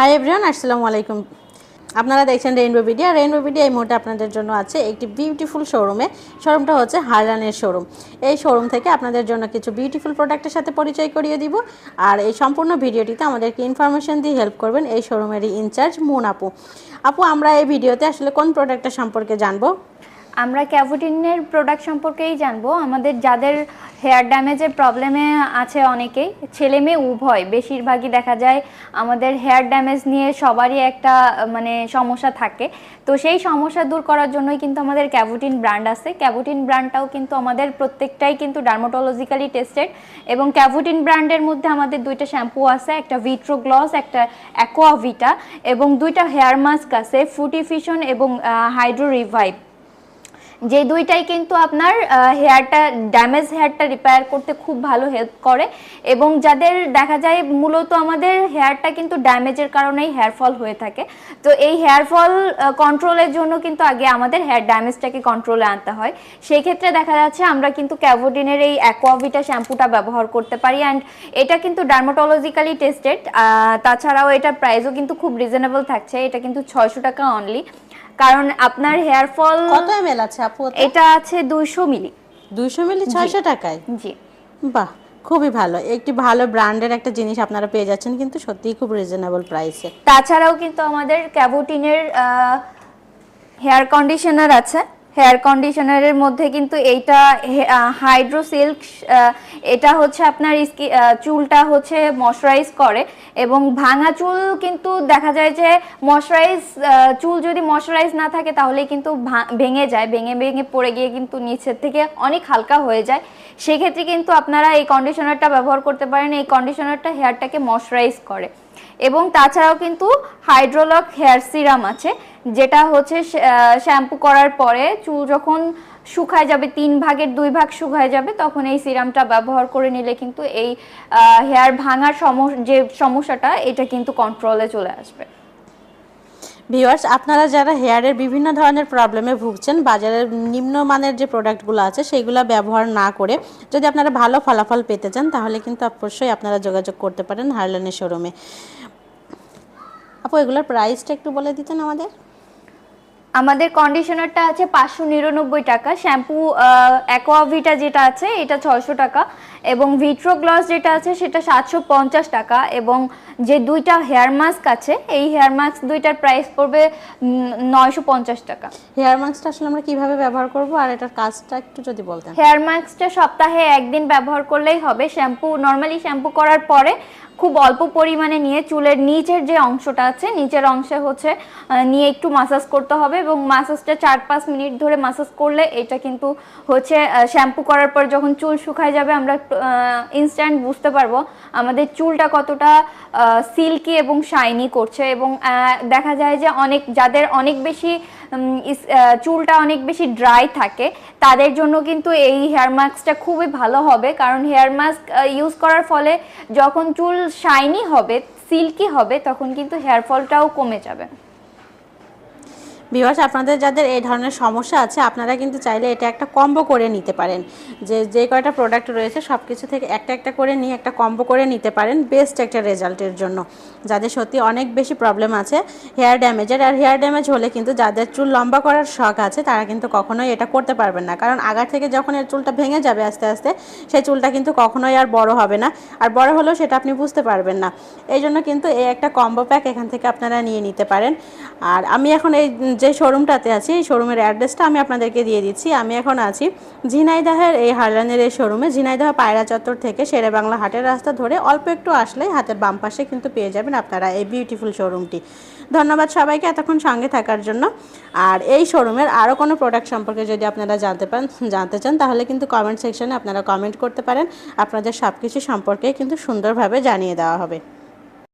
Hi everyone আসসালামু আলাইকুম আপনারা দেখছেন রেইনবো ভিডিয়া রেইনবো ভিডিয়া এই মুহূর্তে আপনাদের জন্য আছে একটি বিউটিফুল শোরুমে শোরুমটা হচ্ছে হারলানের শোরুম এই শোরুম থেকে আপনাদের জন্য কিছু বিউটিফুল প্রোডাক্টের সাথে পরিচয় করিয়ে দিব। আর এই সম্পূর্ণ ভিডিওটিতে আমাদেরকে ইনফরমেশন দিয়ে হেল্প করবেন এই শোরুমেরই ইনচার্জ মুন আপু। আপু, আমরা এই ভিডিওতে আসলে কোন প্রোডাক্টটা সম্পর্কে জানব? আমরা ক্যাভোটিনের প্রোডাক্ট সম্পর্কেই জানব। আমাদের যাদের হেয়ার ড্যামেজের প্রবলেমে আছে অনেকেই, ছেলে মেয়ে উভয়, বেশিরভাগই দেখা যায় আমাদের হেয়ার ড্যামেজ নিয়ে সবারই একটা মানে সমস্যা থাকে। তো সেই সমস্যা দূর করার জন্যই কিন্তু আমাদের ক্যাভোটিন ব্র্যান্ড আছে। ক্যাভোটিন ব্র্যান্ডটাও কিন্তু আমাদের প্রত্যেকটাই কিন্তু ডার্মাটোলজিক্যালি টেস্টেড এবং ক্যাভোটিন ব্র্যান্ডের মধ্যে আমাদের দুইটা শ্যাম্পু আছে, একটা ভিট্রো গ্লস একটা অ্যাকোয়াভিটা এবং দুইটা হেয়ার মাস্ক আছে ফুটিফিশন এবং হাইড্রো রিভাইভ যে দুইটাই কিন্তু আপনার হেয়ারটা ড্যামেজ হেয়ারটা রিপেয়ার করতে খুব ভালো হেল্প করে। এবং যাদের দেখা যায় মূলত আমাদের হেয়ারটা কিন্তু ড্যামেজের কারণেই হেয়ার ফল হয়ে থাকে। তো এই হেয়ার ফল কন্ট্রোলের জন্য কিন্তু আগে আমাদের হেয়ার ড্যামেজটাকে কন্ট্রোলে আনতে হয়। সেই ক্ষেত্রে দেখা যাচ্ছে আমরা কিন্তু ক্যাভোডিনের এই অ্যাকোয়াভিটা শ্যাম্পুটা ব্যবহার করতে পারি। অ্যান্ড এটা কিন্তু ডার্মাটোলজিক্যালি টেস্টেড তাছাড়াও এটার প্রাইসও কিন্তু খুব রিজনেবল থাকছে। এটা কিন্তু ছয়শো টাকা অনলি কারণ আপনার হেয়ার ফল কত এমএল আছে আপু এটা আছে দুইশো মিলি। দুইশো মিলি ছয়শো টাকায়? জি। বাহ খুবই ভালো। একটি ভালো ব্র্যান্ডের একটা জিনিস আপনারা পেয়ে যাচ্ছেন কিন্তু সত্যিই খুব রিজনেবল প্রাইসে তাছাড়াও কিন্তু আমাদের ক্যাবোটিনের হেয়ার কন্ডিশনার আছে। হেয়ার কন্ডিশনারের মধ্যে কিন্তু এইটা হাইড্রো সিল্ক এটা হচ্ছে আপনার চুলটা হচ্ছে ময়শ্চারাইজ করে এবং ভাঙা চুল কিন্তু দেখা যায় যে ময়শ্চারাইজ চুল যদি ময়শ্চারাইজ না থাকে তাহলে কিন্তু ভেঙে যায়, ভেঙে ভেঙে পড়ে গিয়ে কিন্তু নিচের থেকে অনেক হালকা হয়ে যায়। সেক্ষেত্রে কিন্তু আপনারা এই কন্ডিশনারটা ব্যবহার করতে পারেন, এই কন্ডিশনারটা হেয়ারটাকে ময়শ্চারাইজ করে। এবং তাছাড়াও কিন্তু হাইড্রোলক হেয়ার সিরাম আছে, যেটা হচ্ছে শ্যাম্পু করার পরে চুল যখন শুকায় যাবে, তিন ভাগের দুই ভাগ শুকায় যাবে, তখন এই সিরামটা ব্যবহার করে নিলে কিন্তু এই হেয়ার ভাঙার সম যে সমস্যাটা, এটা কিন্তু কন্ট্রোলে চলে আসবে। ভিউয়ার্স আপনারা যারা হেয়ারের বিভিন্ন ধরনের প্রবলেমে ভুগছেন, বাজারের নিম্নমানের যে প্রোডাক্টগুলো আছে সেইগুলো ব্যবহার না করে যদি আপনারা ভালো ফলাফল পেতে চান, তাহলে কিন্তু অবশ্যই আপনারা যোগাযোগ করতে পারেন হারলানের শোরুমে আপু, এগুলোর প্রাইসটা একটু বলে দিতেন আমাদের। আমাদের কন্ডিশনারটা আছে পাঁচশো নিরানব্বই টাকা। শ্যাম্পু অ্যাকোয়াভিটা যেটা আছে এটা ছয়শো টাকা। এবং ভিট্রো গ্লস যেটা আছে সেটা সাতশো পঞ্চাশ টাকা। এবং যে দুইটা হেয়ার মাস্ক আছে এই হেয়ার মাস্ক দুইটার প্রাইস পড়বে নয়শো পঞ্চাশ টাকা। হেয়ার মাস্কটা আসলে আমরা কীভাবে ব্যবহার করব? আর এটার কাজটা একটু যদি বলতেন। হেয়ার মাস্কটা সপ্তাহে একদিন ব্যবহার করলেই হবে। শ্যাম্পু নর্মালি শ্যাম্পু করার পরে খুব অল্প পরিমাণে নিয়ে চুলের নিচের যে অংশটা আছে, নিচের অংশে হচ্ছে নিয়ে একটু মাসাজ করতে হবে এবং মাসাজটা চার পাঁচ মিনিট ধরে মাসাজ করলে এটা কিন্তু হচ্ছে শ্যাম্পু করার পর যখন চুল শুকায় যাবে আমরা ইনস্ট্যান্ট বুঝতে পারব আমাদের চুলটা কতটা সিল্কি এবং শাইনি করছে এবং দেখা যায় যে অনেক, যাদের অনেক বেশি চুলটা অনেক বেশি ড্রাই থাকে, তাদের জন্য কিন্তু এই হেয়ার মাস্কটা খুবই ভালো হবে। কারণ হেয়ার মাস্ক ইউজ করার ফলে যখন চুল শাইনি হবে সিল্কি হবে তখন কিন্তু হেয়ার ফলটাও কমে যাবে। ভিউয়ার্স আপনাদের যাদের এই ধরনের সমস্যা আছে, আপনারা কিন্তু চাইলে এটা একটা কম্বো করে নিতে পারেন। যে যে কয়টা প্রোডাক্ট রয়েছে সব কিছু থেকে একটা একটা করে নিয়ে একটা কম্বো করে নিতে পারেন বেস্ট একটা রেজাল্টের জন্য। যাদের সত্যি অনেক বেশি প্রবলেম আছে হেয়ার ড্যামেজের আর হেয়ার ড্যামেজ হলে কিন্তু যাদের চুল লম্বা করার শখ আছে, তারা কিন্তু কখনোই এটা করতে পারবেন না। কারণ আগার থেকে যখন এর চুলটা ভেঙে যাবে আস্তে আস্তে সেই চুলটা কিন্তু কখনোই আর বড় হবে না। আর বড় হলেও সেটা আপনি বুঝতে পারবেন না। এই জন্য কিন্তু এই একটা কম্বো প্যাক এখান থেকে আপনারা নিয়ে নিতে পারেন। আর আমি এখন এই যে শোরুমটাতে আছি, এই শোরুমের অ্যাড্রেসটা আমি আপনাদেরকে দিয়ে দিচ্ছি। আমি এখন আছি ঝিনাইদাহের এই হারলানের এই শোরুমে। ঝিনাইদাহ পায়রা চত্বর থেকে শেরে বাংলা হাটের রাস্তা ধরে অল্প একটু আসলে হাতের বাম পাশে কিন্তু পেয়ে যাবেন আপনারা এই বিউটিফুল শোরুমটি ধন্যবাদ সবাইকে এতক্ষণ সঙ্গে থাকার জন্য। আর এই শোরুমের আরও কোনো প্রোডাক্ট সম্পর্কে যদি আপনারা জানতে পান, জানতে চান, তাহলে কিন্তু কমেন্ট সেকশনে আপনারা কমেন্ট করতে পারেন। আপনাদের সব কিছু সম্পর্কে কিন্তু সুন্দরভাবে জানিয়ে দেওয়া হবে।